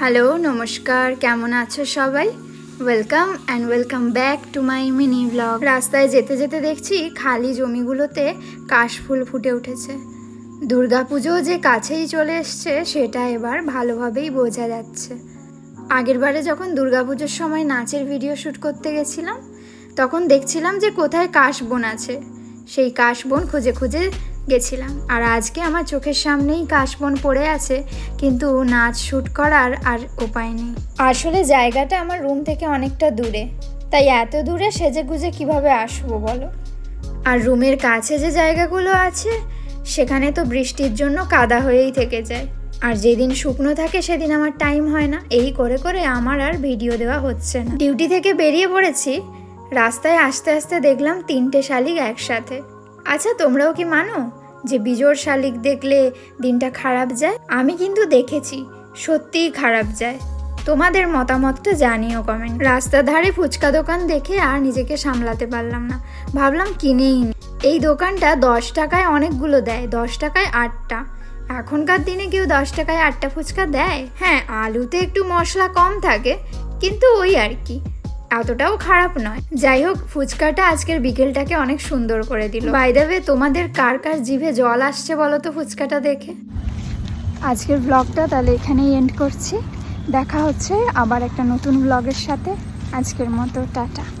Hello, নমস্কার, কেমন আছো সবাই? Welcome and welcome back to my mini blog রাস্তায় যেতে যেতে দেখছি খালি জমিগুলোতে কাশফুল ফুটে উঠেছে। দুর্গাপুজো যে কাছেই চলে এসছে, সেটা এবার ভালোভাবেই বোঝা যাচ্ছে। আগেরবারে যখন দুর্গাপুজোর সময় নাচের ভিডিও শ্যুট করতে গেছিলাম, তখন দেখছিলাম যে কোথায় কাশবন আছে। সেই কাশবন খুঁজে খুঁজে গেছিলাম। আর আজকে আমার চোখের সামনেই কাশবন পড়ে আছে, কিন্তু নাচ শ্যুট করার আর উপায় নেই। আসলে জায়গাটা আমার রুম থেকে অনেকটা দূরে, তাই এত দূরে সেজে গুজে কীভাবে আসব বলো? আর রুমের কাছে যে জায়গাগুলো আছে, সেখানে তো বৃষ্টির জন্য কাদা হয়েই থেকে যায়। আর যেদিন শুকনো থাকে সেদিন আমার টাইম হয় না, এই করে করে আমার আর ভিডিও দেওয়া হচ্ছে না। ডিউটি থেকে বেরিয়ে পড়েছি, রাস্তায় আসতে আসতে দেখলাম তিনটে শালিক একসাথে। আচ্ছা তোমরাও কি মানো যে বিজোড় শালিক দেখলে দিনটা খারাপ যায়? আমি কিন্তু দেখেছি, সত্যিই খারাপ যায়। তোমাদের মতামতটা জানিও কমেন্ট রাস্তার ধারে ফুচকা দোকান দেখে আর নিজেকে সামলাতে পারলাম না। ভাবলাম কিনেই নি। এই দোকানটা দশ টাকায় অনেকগুলো দেয়, দশ টাকায় আটটা। এখনকার দিনে কেউ দশ টাকায় আটটা ফুচকা দেয়? হ্যাঁ আলুতে একটু মশলা কম থাকে, কিন্তু ওই আর কি। এতটাও খারাপ নয়। যাই হোক, ফুচকাটা আজকের বিকেলটাকে অনেক সুন্দর করে দিল। বাইদাবে তোমাদের কার কার জিভে জল আসছে বলো তো ফুচকাটা দেখে? আজকের ব্লগটা তাহলে এখানেই এন্ড করছি। দেখা হচ্ছে আবার একটা নতুন ব্লগের সাথে। আজকের মতো, টাটা।